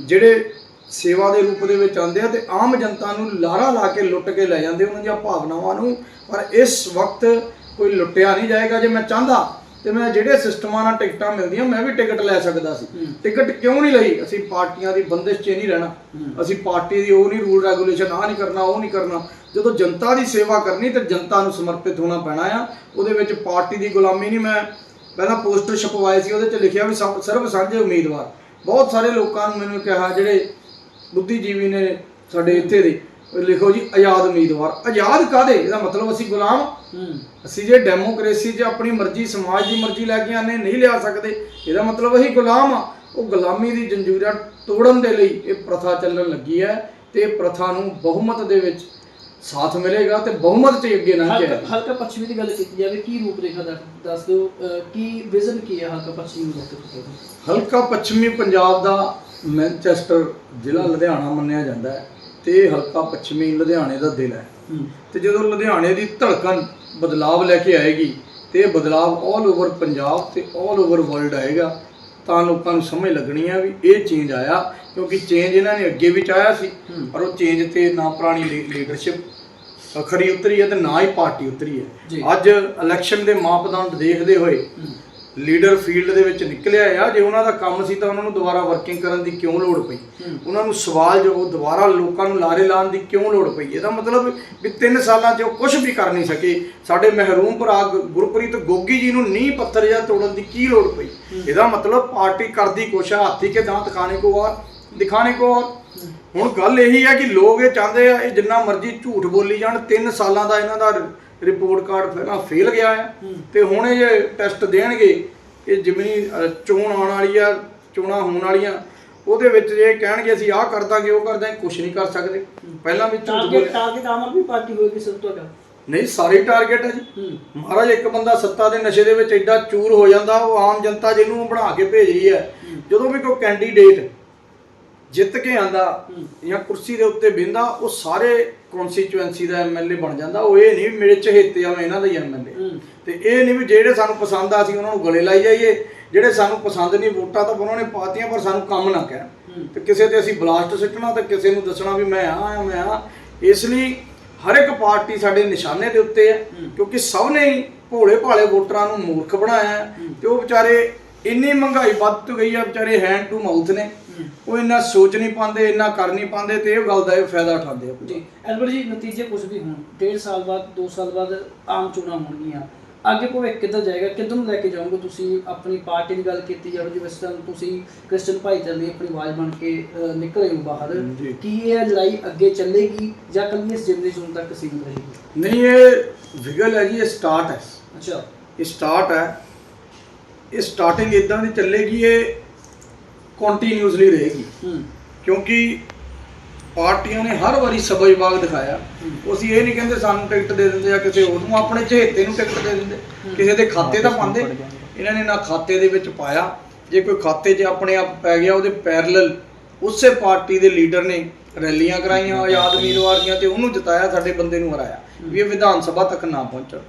ਜਿਹੜੇ ਸੇਵਾ ਦੇ ਰੂਪ ਦੇ ਵਿੱਚ ਆਉਂਦੇ ਆ ਤੇ ਆਮ ਜਨਤਾ ਨੂੰ ਲਾਰਾ ਲਾ ਕੇ ਲੁੱਟ ਕੇ ਲੈ ਜਾਂਦੇ ਉਹਨਾਂ ਦੀਆਂ ਭਾਵਨਾਵਾਂ ਨੂੰ ਪਰ ਇਸ ਵਕਤ ਕੋਈ ਲੁੱਟਿਆ ਨਹੀਂ ਜਾਏਗਾ। ਜੇ ਮੈਂ ਚਾਹੁੰਦਾ ਤੇ ਮੈਂ ਜਿਹੜੇ ਸਿਸਟਮਾਂ ਨਾਲ ਟਿਕਟਾਂ ਮਿਲਦੀਆਂ ਮੈਂ ਵੀ ਟਿਕਟ ਲੈ ਸਕਦਾ ਸੀ। ਟਿਕਟ ਕਿਉਂ ਨਹੀਂ ਲਈ? ਅਸੀਂ ਪਾਰਟੀਆਂ ਦੀ ਬੰਦਿਸ਼ 'ਚ ਨਹੀਂ ਰਹਿਣਾ। ਅਸੀਂ ਪਾਰਟੀ ਦੀ ਉਹ ਨਹੀਂ ਰੂਲ ਰੈਗੂਲੇਸ਼ਨ ਆ ਨਹੀਂ ਕਰਨਾ ਉਹ ਨਹੀਂ ਕਰਨਾ। ਜਦੋਂ ਜਨਤਾ ਦੀ ਸੇਵਾ ਕਰਨੀ ਤੇ ਜਨਤਾ ਨੂੰ ਸਮਰਪਿਤ ਹੋਣਾ ਪੈਣਾ ਆ ਉਹਦੇ ਵਿੱਚ ਪਾਰਟੀ ਦੀ ਗੁਲਾਮੀ ਨਹੀਂ ਮੈਂ ਪਹਿਲਾਂ ਪੋਸਟਰ ਛਪਵਾਏ ਸੀ ਉਹਦੇ 'ਚ ਲਿਖਿਆ ਵੀ ਸਰਬ ਸਾਂਝੇ ਉਮੀਦਵਾਰ। ਬਹੁਤ ਸਾਰੇ ਲੋਕਾਂ ਨੂੰ ਮੈਨੂੰ ਕਿਹਾ ਜਿਹੜੇ ਬੁੱਧੀਜੀਵੀ ਨੇ ਸਾਡੇ ਇੱਥੇ ਦੇ ਲਿਖੋ ਜੀ ਆਜ਼ਾਦ ਉਮੀਦਵਾਰ। ਆਜ਼ਾਦ ਕਾਦੇ ਇਹਦਾ ਮਤਲਬ ਅਸੀਂ ਗੁਲਾਮ ਅਸੀਂ ਜੇ ਡੈਮੋਕ੍ਰੇਸੀ 'ਚ ਆਪਣੀ ਮਰਜ਼ੀ ਸਮਾਜ ਦੀ ਮਰਜ਼ੀ ਲੈ ਕੇ ਆਨੇ ਨਹੀਂ ਲਿਆ ਸਕਦੇ ਇਹਦਾ ਮਤਲਬ ਅਸੀਂ ਗੁਲਾਮ ਆ। ਉਹ ਗੁਲਾਮੀ ਦੀ ਜੰਜੀਰਾਂ ਤੋੜਨ ਦੇ ਲਈ ਇਹ ਪ੍ਰਥਾ ਚੱਲਣ ਲੱਗੀ ਹੈ ਤੇ ਪ੍ਰਥਾ ਨੂੰ ਬਹੁਮਤ ਦੇ ਵਿੱਚ ਸਾਥ ਮਿਲੇਗਾ ਤੇ ਬਹੁਮਤ ਹੀ ਅੱਗੇ ਲੰਘ ਹਲਕਾ ਜਾਏਗਾ। ਹਲਕਾ ਪੱਛਮੀ ਦੀ ਗੱਲ ਕੀਤੀ ਜਾਵੇ ਕੀ ਰੂਪ ਰੇਖਾ ਦਾ ਦੱਸ ਦਿਓ ਕੀ ਵਿਜ਼ਨ ਕੀ ਹੈ ਹਲਕਾ ਪੱਛਮੀ ਨੂੰ ਤੁਸੀਂ? ਹਲਕਾ ਪੱਛਮੀ ਪੰਜਾਬ ਦਾ ਮੈਨਚੈਸਟਰ ਜ਼ਿਲ੍ਹਾ ਲੁਧਿਆਣਾ ਮੰਨਿਆ ਜਾਂਦਾ ਹੈ ਤੇ ਇਹ ਹਲਕਾ ਪੱਛਮੀ ਲੁਧਿਆਣੇ ਦਾ ਦਿਲ ਹੈ। ਤੇ ਜਦੋਂ ਲੁਧਿਆਣੇ ਦੀ ਧੜਕਣ ਬਦਲਾਵ ਲੈ ਕੇ ਆਏਗੀ ਤੇ ਇਹ ਬਦਲਾਵ 올 ਓਵਰ ਪੰਜਾਬ ਤੇ 올 ਓਵਰ ਵਰਲਡ ਆਏਗਾ ਤਾਂ ਲੋਕਾਂ ਨੂੰ ਸਮਝ ਲੱਗਣੀ ਆ ਵੀ ਇਹ ਚੇਂਜ ਆਇਆ ਕਿਉਂਕਿ ਚੇਂਜ ਇਹਨਾਂ ਨੇ ਅੱਗੇ ਵੀ ਚਾਹਿਆ ਸੀ। ਪਰ ਉਹ ਚੇਂਜ ਤੇ ਨਾ ਪੁਰਾਣੀ ਲੀਡਰਸ਼ਿਪ ਖਰੀ ਉਤਰੀ ਹੈ ਤੇ ਨਾ ਹੀ ਪਾਰਟੀ ਉਤਰੀ। ਹੈ। ਅੱਜ ਇਲੈਕਸ਼ਨ ਦੇ ਮਾਪਦੰਡ ਦੇਖਦੇ ਹੋਏ ਲੀਡਰ ਫੀਲਡ ਦੇ ਵਿੱਚ ਨਿਕਲਿਆ ਆ। ਜੇ ਉਹਨਾਂ ਦਾ ਕੰਮ ਸੀ ਤਾਂ ਉਹਨਾਂ ਨੂੰ ਦੁਬਾਰਾ ਵਰਕਿੰਗ ਕਰਨ ਦੀ ਕਿਉਂ ਲੋੜ ਪਈ। ਉਹਨਾਂ ਨੂੰ ਸਵਾਲ ਜੋ ਉਹ ਦੁਬਾਰਾ ਲੋਕਾਂ ਨੂੰ ਲਾਰੇ ਲਾਉਣ ਦੀ ਕਿਉਂ ਲੋੜ ਪਈ? ਇਹਦਾ ਮਤਲਬ ਵੀ 3 ਸਾਲਾਂ 'ਚ ਉਹ ਕੁਝ ਵੀ ਕਰ ਨਹੀਂ ਸਕੇ। ਸਾਡੇ ਮਹਿਰੂਮ ਭਰਾ ਗੁਰਪ੍ਰੀਤ ਗੋਗੀ ਜੀ ਨੂੰ ਨੀਂਹ ਪੱਥਰ ਜਾਂ ਤੋੜਨ ਦੀ ਕੀ ਲੋੜ ਪਈ? ਇਹਦਾ ਮਤਲਬ ਪਾਰਟੀ ਕਰਦੀ ਆ ਹਾਥੀ ਕੇ ਦਾਂਤ ਖਾਣੇ ਕੋ ਔਰ ਦਿਖਾਣੇ ਕੋ ਔਰ ਹੁਣ ਗੱਲ ਇਹੀ ਹੈ ਕਿ ਲੋਕ ਇਹ ਚਾਹੁੰਦੇ ਆ ਇਹ ਜਿੰਨਾ ਮਰਜ਼ੀ ਝੂਠ ਬੋਲੀ ਜਾਣ 3 ਸਾਲਾਂ ਦਾ ਇਹਨਾਂ ਦਾ ਰਿਪੋਰਟ ਕਾਰਡ ਪਹਿਲਾਂ ਫੇਲ ਗਿਆ ਆ। ਤੇ ਹੁਣ ਇਹ ਟੈਸਟ ਦੇਣਗੇ ਇਹ ਅ, ਚੋਣ ਆਉਣ ਵਾਲੀ ਆ ਚੋਣਾਂ ਹੋਣ ਵਾਲੀਆਂ ਉਹਦੇ ਵਿੱਚ ਜੇ ਕਹਿਣਗੇ ਅਸੀਂ ਆਹ ਕਰ ਦਾਂਗੇ ਉਹ ਕਰ ਦਾਂਗੇ ਕੁਝ ਨਹੀਂ ਕਰ ਸਕਦੇ। ਪਹਿਲਾਂ ਵੀ ਝੂਠ ਬੋਲੇ ਟਾਰਗੇਟ ਆਮ ਆਦਮੀ ਪਾਰਟੀ ਹੋਏਗੀ ਸਰ ਤੁਹਾਡਾ? ਨਹੀਂ ਸਾਰੇ ਟਾਰਗੇਟ ਹੈ ਜੀ। ਹੂੰ। ਮਹਾਰਾਜ ਇੱਕ ਬੰਦਾ ਸੱਤਾ ਦੇ ਨਸ਼ੇ ਦੇ ਵਿੱਚ ਐਡਾ ਚੂਰ ਹੋ ਜਾਂਦਾ ਉਹ ਆਮ ਜਨਤਾ ਜਿਹਨੂੰ ਬਣਾ ਕੇ ਭੇਜ ਰਹੀ ਹੈ। ਜਦੋਂ ਵੀ ਕੋਈ ਕੈਂਡੀਡੇਟ ਜਿੱਤ ਕੇ ਆਂਦਾ। ਜਾਂ ਕੁਰਸੀ ਦੇ ਉੱਤੇ ਬਿੰਦਾ ਉਹ ਸਾਰੇ ਕਨਸਟੀਚੁਐਂਸੀ ਦਾ ਐਮਐਲਏ ਬਣ ਜਾਂਦਾ। ਉਹ ਇਹ ਨਹੀਂ ਵੀ ਮੇਰੇ ਚਹੇਤੇ ਆ ਇਹਨਾਂ ਦਾ ਹੀ ਐਮਐਲਏ ਤੇ ਇਹ ਨਹੀਂ ਵੀ ਜਿਹੜੇ ਸਾਨੂੰ ਪਸੰਦ ਆ ਅਸੀਂ ਉਹਨਾਂ ਨੂੰ ਗਲੇ ਲਾਈ ਜਾਈਏ। ਜਿਹੜੇ ਸਾਨੂੰ ਪਸੰਦ ਨਹੀਂ ਵੋਟਾਂ ਤਾਂ ਉਹਨਾਂ ਨੇ ਪਾਤੀਆਂ ਪਰ ਸਾਨੂੰ ਕੰਮ ਨਾ ਕਹਿਣ। ਤੇ ਕਿਸੇ ਤੇ ਅਸੀਂ ਬਲਾਸਟ ਸਿੱਟਣਾ ਤੇ ਕਿਸੇ ਨੂੰ ਦੱਸਣਾ ਵੀ ਮੈਂ ਆ ਮੈਂ ਆ ਇਸ ਲਈ ਹਰ ਇੱਕ ਪਾਰਟੀ ਸਾਡੇ ਨਿਸ਼ਾਨੇ ਦੇ ਉੱਤੇ ਹੈ। ਕਿਉਂਕਿ ਸਭ ਨੇ ਹੀ ਭੋਲੇ ਭਾਲੇ ਵੋਟਰਾਂ ਨੂੰ ਮੂਰਖ ਬਣਾਇਆ ਤੇ ਉਹ ਵਿਚਾਰੇ ਇੰਨੀ ਮਹਿੰਗਾਈ ਵੱਧ ਗਈ ਆ ਵਿਚਾਰੇ ਹੈਂਡ ਟੂ ਮਾਊਥ ਨੇ। ਉਹ ਇੰਨਾ ਸੋਚ ਨਹੀਂ ਪਾਉਂਦੇ ਇੰਨਾ ਕਰ ਨਹੀਂ ਪਾਉਂਦੇ ਤੇ ਇਹ ਗੱਲ ਦਾ ਇਹ ਫਾਇਦਾ ਉਠਾਉਂਦੇ ਆ ਜੀ ਐਲਬਰਟ ਜੀ ਨਤੀਜੇ ਕੁਝ ਵੀ ਹੋਣ ਡੇਢ ਸਾਲ ਬਾਅਦ 2 ਸਾਲ ਬਾਅਦ ਆਮ ਚੋਣਾਂ ਹੋਣਗੀਆਂ। ਅੱਗੇ ਭਵਿੱਖ ਕਿੱਧਰ ਜਾਏਗਾ? ਕਿੱਧਰ ਨੂੰ ਲੈ ਕੇ ਜਾਓਗੇ ਤੁਸੀਂ ਆਪਣੀ ਪਾਰਟੀ ਦੀ ਗੱਲ ਕੀਤੀ ਜਾਵੇ ਜਿਵੇਂ ਤਰ੍ਹਾਂ ਤੁਸੀਂ ਕ੍ਰਿਸਚਨ ਭਾਈਚਾਰੇ ਦੀ ਆਪਣੀ ਆਵਾਜ਼ ਬਣ ਕੇ ਨਿਕਲੇ ਹੋ ਬਾਹਰ। ਕੀ ਇਹ ਲੜਾਈ ਅੱਗੇ ਚੱਲੇਗੀ ਜਾਂ ਕੱਲੀ ਇਸ ਜਨਰੇਸ਼ਨ ਤੱਕ ਸੀਮਿਤ ਰਹੇਗੀ? ਨਹੀਂ ਇਹ ਵਿਗਲ ਹੈ ਜੀ ਇਹ ਸਟਾਰਟ ਹੈ। ਅੱਛਾ। ਇਹ ਸਟਾਰਟ ਹੈ। ਇਹ ਸਟਾਰਟਿੰਗ ਇਦਾਂ ਦੀ ਚੱਲੇਗੀ ਇਹ ਕੰਟੀਨਿਊਸਲੀ ਰਹੇਗੀ। ਕਿਉਂਕਿ ਪਾਰਟੀਆਂ ਨੇ ਹਰ ਵਾਰੀ ਸਬਜਬਾਗ ਦਿਖਾਇਆ। ਉਹ ਅਸੀਂ ਇਹ ਨਹੀਂ ਕਹਿੰਦੇ ਸਾਨੂੰ ਟਿਕਟ ਦੇ ਦਿੰਦੇ ਆ ਕਿਸੇ ਹੋਰ ਨੂੰ ਆਪਣੇ ਚਹੇਤੇ ਨੂੰ ਟਿਕਟ ਦੇ ਦਿੰਦੇ। ਕਿਸੇ ਦੇ ਖਾਤੇ ਤਾਂ ਪਾਉਂਦੇ। ਇਹਨਾਂ ਨੇ ਨਾ ਖਾਤੇ ਦੇ ਵਿੱਚ ਪਾਇਆ। ਜੇ ਕੋਈ ਖਾਤੇ 'ਚ ਆਪਣੇ ਆਪ ਪੈ ਗਿਆ ਉਹਦੇ ਪੈਰਲਲ ਉਸੇ ਪਾਰਟੀ ਦੇ ਲੀਡਰ ਨੇ ਰੈਲੀਆਂ ਕਰਾਈਆਂ ਆਜ਼ਾਦ ਉਮੀਦਵਾਰ ਦੀਆਂ ਤੇ ਉਹਨੂੰ ਜਿਤਾਇਆ ਸਾਡੇ ਬੰਦੇ ਨੂੰ ਹਰਾਇਆ। ਵੀ ਇਹ ਵਿਧਾਨ ਸਭਾ ਤੱਕ ਨਾ ਪਹੁੰਚਣ।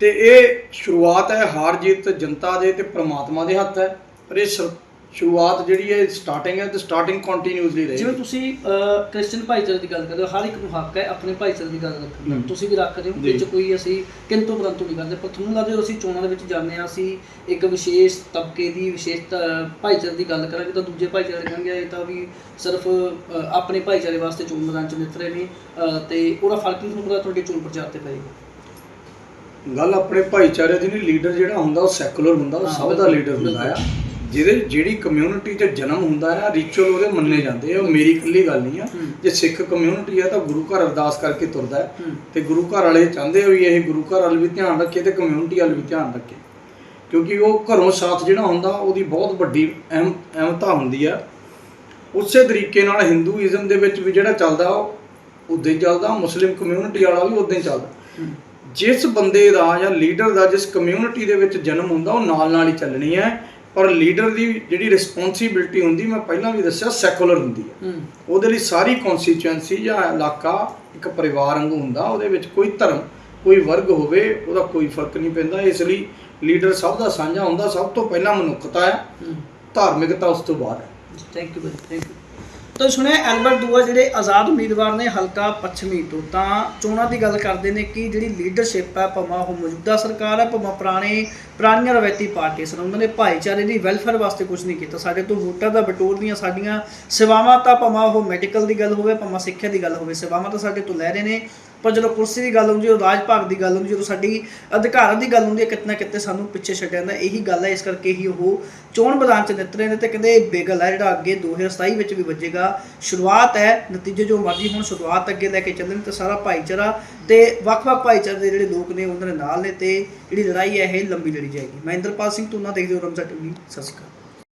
ਤੇ ਇਹ ਸ਼ੁਰੂਆਤ ਹੈ ਹਾਰ ਜਿੱਤ ਜਨਤਾ ਦੇ ਤੇ ਪ੍ਰਮਾਤਮਾ ਦੇ ਹੱਥ ਹੈ। ਪਰ ਇਹ ਸ਼ੁਰੂਆਤ ਜਿਹੜੀ ਹੈ ਸਟਾਰਟਿੰਗ ਹੈ ਤੇ ਸਟਾਰਟਿੰਗ ਕੰਟੀਨਿਊਸਲੀ ਜਿਵੇਂ ਰਹੇਗੀ। ਤੁਸੀਂ ਅਹ, ਕ੍ਰਿਸਚੀਅਨ ਭਾਈਚਾਰੇ ਦੀ ਗੱਲ ਕਰਦੇ ਹੋ ਹਰ ਇੱਕ ਨੂੰ ਹੱਕ ਹੈ ਆਪਣੇ ਭਾਈਚਾਰੇ ਦੀ ਗੱਲ ਰੱਖਣ ਦਾ। ਤੁਸੀਂ ਵੀ ਰੱਖਦੇ ਹੋ। ਵਿੱਚ ਕੋਈ ਅਸੀਂ ਕਿੰਤੂ ਪਰੰਤੂ ਨਹੀਂ ਕਰਦੇ। ਪਰ ਤੁਹਾਨੂੰ ਲੱਗਦਾ ਜਦੋਂ ਅਸੀਂ ਚੋਣਾਂ ਦੇ ਵਿੱਚ ਜਾਂਦੇ ਹਾਂ ਅਸੀਂ ਇੱਕ ਵਿਸ਼ੇਸ਼ ਤਬਕੇ ਦੀ ਵਿਸ਼ੇਸ਼ ਭਾਈਚਾਰੇ ਦੀ ਗੱਲ ਕਰਾਂਗੇ ਤਾਂ ਦੂਜੇ ਭਾਈਚਾਰੇ ਕਹਿੰਗੇ ਇਹ ਤਾਂ ਵੀ ਸਿਰਫ ਆਪਣੇ ਭਾਈਚਾਰੇ ਵਾਸਤੇ ਚੋਣ ਮੈਦਾਨ 'ਚ ਨਿਤਰੇ ਨੇ ਤੇ ਉਹਦਾ ਫ਼ਰਕ ਨਹੀਂ ਪਤਾ ਤੁਹਾਡੇ ਚੋਣ ਪ੍ਰਚਾਰ ਤੇ ਪਏਗਾ? ਗੱਲ ਆਪਣੇ ਭਾਈਚਾਰੇ ਦੀ ਨਹੀਂ ਲੀਡਰ ਜਿਹੜਾ ਹੁੰਦਾ ਉਹ ਸੈਕੂਲਰ ਹੁੰਦਾ ਉਹ ਸਭ ਦਾ ਲੀਡਰ ਹੁੰਦਾ ਆ। ਜਿਹਦੇ ਜਿਹੜੀ ਕਮਿਊਨਿਟੀ 'ਚ ਜਨਮ ਹੁੰਦਾ ਆ ਰਿਚੁਅਲ ਉਹਦੇ ਮੰਨੇ ਜਾਂਦੇ ਆ ਉਹ ਮੇਰੀ ਇਕੱਲੀ ਗੱਲ ਨਹੀਂ ਆ। ਹੂੰ। ਜੇ ਸਿੱਖ ਕਮਿਊਨਿਟੀ ਆ ਤਾਂ ਗੁਰੂ ਘਰ ਅਰਦਾਸ ਕਰਕੇ ਤੁਰਦਾ ਹੈ। ਹੂੰ। ਤੇ ਗੁਰੂ ਘਰ ਵਾਲੇ ਚਾਹੁੰਦੇ ਵੀ ਇਹ ਗੁਰੂ ਘਰ ਵੱਲ ਵੀ ਧਿਆਨ ਰੱਖੇ ਤੇ ਕਮਿਊਨਿਟੀ ਵੱਲ ਵੀ ਧਿਆਨ ਰੱਖੇ ਕਿਉਂਕਿ ਉਹ ਘਰੋਂ ਸਾਥ ਜਿਹੜਾ ਹੁੰਦਾ ਉਹਦੀ ਬਹੁਤ ਵੱਡੀ ਅਹਿਮ ਅਹਿਮਤਾ ਹੁੰਦੀ ਆ। ਉਸੇ ਤਰੀਕੇ ਨਾਲ ਹਿੰਦੂਇਜ਼ਮ ਦੇ ਵਿੱਚ ਵੀ ਜਿਹੜਾ ਚੱਲਦਾ ਉਹ ਉਦਾਂ ਹੀ ਚੱਲਦਾ ਮੁਸਲਿਮ ਕਮਿਊਨਿਟੀ ਵਾਲਾ ਵੀ ਉਦਾਂ ਹੀ ਚੱਲਦਾ। ਹੂੰ। ਜਿਸ ਬੰਦੇ ਦਾ ਜਾਂ ਲੀਡਰ ਦਾ ਜਿਸ ਕਮਿਊਨਿਟੀ ਦੇ ਵਿੱਚ ਜਨਮ ਹੁੰਦਾ ਉਹ ਨਾਲ ਨਾਲ ਹੀ ਚੱਲਣੀ ਹੈ। ਪਰ ਲੀਡਰ ਦੀ ਜਿਹੜੀ ਰਿਸਪੌਂਸਿਬਿਲਟੀ ਹੁੰਦੀ ਮੈਂ ਪਹਿਲਾਂ ਵੀ ਦੱਸਿਆ ਸੈਕੂਲਰ ਹੁੰਦੀ ਹੈ। ਉਹਦੇ ਲਈ ਸਾਰੀ ਕਨਸਟੀਚੁਐਂਸੀ ਜਾਂ ਇਲਾਕਾ ਇੱਕ ਪਰਿਵਾਰ ਵਾਂਗੂ ਹੁੰਦਾ ਉਹਦੇ ਵਿੱਚ ਕੋਈ ਧਰਮ ਕੋਈ ਵਰਗ ਹੋਵੇ ਉਹਦਾ ਕੋਈ ਫ਼ਰਕ ਨਹੀਂ ਪੈਂਦਾ। ਇਸ ਲਈ ਲੀਡਰ ਸਭ ਦਾ ਸਾਂਝਾ ਹੁੰਦਾ ਸਭ ਤੋਂ ਪਹਿਲਾਂ ਮਨੁੱਖਤਾ ਹੈ ਹੂੰ। ਧਾਰਮਿਕਤਾ ਉਸ ਤੋਂ ਬਾਅਦ ਹੈ। ਥੈਂਕ ਯੂ ਥੈਂਕ ਯੂ ਤਾਂ ਸੁਣਿਆ ਐਲਬਰਟ ਦੂਆ ਜਿਹੜੇ ਆਜ਼ਾਦ ਉਮੀਦਵਾਰ ਨੇ ਹਲਕਾ ਪੱਛਮੀ ਤੋਂ, ਤਾਂ ਚੋਣਾਂ ਦੀ ਗੱਲ ਕਰਦੇ ਨੇ ਕਿ ਜਿਹੜੀ ਲੀਡਰਸ਼ਿਪ ਹੈ ਭਾਵੇਂ ਉਹ ਮੌਜੂਦਾ ਸਰਕਾਰ ਹੈ, ਭਾਵੇਂ ਪੁਰਾਣੇ, ਪੁਰਾਣੀਆਂ ਰਵਾਇਤੀ ਪਾਰਟੀਆਂ ਸਨ, ਉਹਨਾਂ ਨੇ ਭਾਈਚਾਰੇ ਦੀ ਵੈਲਫੇਅਰ ਵਾਸਤੇ ਕੁਝ ਨਹੀਂ ਕੀਤਾ। ਸਾਡੇ ਤੋਂ ਵੋਟਾਂ ਦਾ ਬਟੋਰ ਦੀਆਂ ਸਾਡੀਆਂ ਸੇਵਾਵਾਂ ਤਾਂ ਭਾਵੇਂ ਉਹ ਮੈਡੀਕਲ ਦੀ ਗੱਲ ਹੋਵੇ, ਭਾਵੇਂ ਸਿੱਖਿਆ ਦੀ ਗੱਲ ਹੋਵੇ, ਸੇਵਾਵਾਂ ਤਾਂ ਸਾਡੇ ਤੋਂ ਲੈ ਰਹੇ ਨੇ। ਪਰ ਜਦੋਂ ਕੁਰਸੀ ਦੀ ਗੱਲ ਹੁੰਦੀ ਹੈ ਰਾਜ ਭਾਗ ਦੀ ਗੱਲ ਹੁੰਦੀ ਜਦੋਂ ਸਾਡੀ ਅਧਿਕਾਰਾਂ ਦੀ ਗੱਲ ਹੁੰਦੀ ਹੈ ਕਿਤੇ ਨਾ ਕਿਤੇ ਸਾਨੂੰ ਪਿੱਛੇ ਛੱਡ ਜਾਂਦਾ। ਇਹੀ ਗੱਲ ਹੈ, ਇਸ ਕਰਕੇ ਹੀ ਉਹ ਚੋਣ ਮੈਦਾਨ 'ਚ ਨਿਤਰੇ ਨੇ ਤੇ ਕਹਿੰਦੇ ਇਹ ਬੇਗਲ ਹੈ, ਜਿਹੜਾ ਅੱਗੇ 2027 ਵਿੱਚ ਵੀ ਵੱਜੇਗਾ। ਸ਼ੁਰੂਆਤ ਹੈ, ਨਤੀਜੇ ਜੋ ਮਰਜ਼ੀ ਹੁਣ, ਸ਼ੁਰੂਆਤ ਅੱਗੇ ਲੈ ਕੇ ਚੱਲਣ ਤੇ ਸਾਰਾ ਭਾਈਚਾਰਾ ਤੇ ਵੱਖ-ਵੱਖ ਭਾਈਚਾਰੇ ਦੇ ਜਿਹੜੇ ਲੋਕ ਨੇ, ਉਹਨਾਂ ਦੇ ਨਾਲ ਨੇ ਤੇ ਜਿਹੜੀ ਲੜਾਈ ਹੈ, ਇਹ ਲੰਬੀ ਲੜੀ ਜਾਏਗੀ। ਮੈਂ ਇੰਦਰਪਾਲ ਸਿੰਘ ਤੁਨਾ ਦੇਖਦੇ ਹੋ, ਰਮਜ਼ਾ ਟੀਵੀ, ਸਤਿ ਸ਼੍ਰੀ ਅਕਾਲ।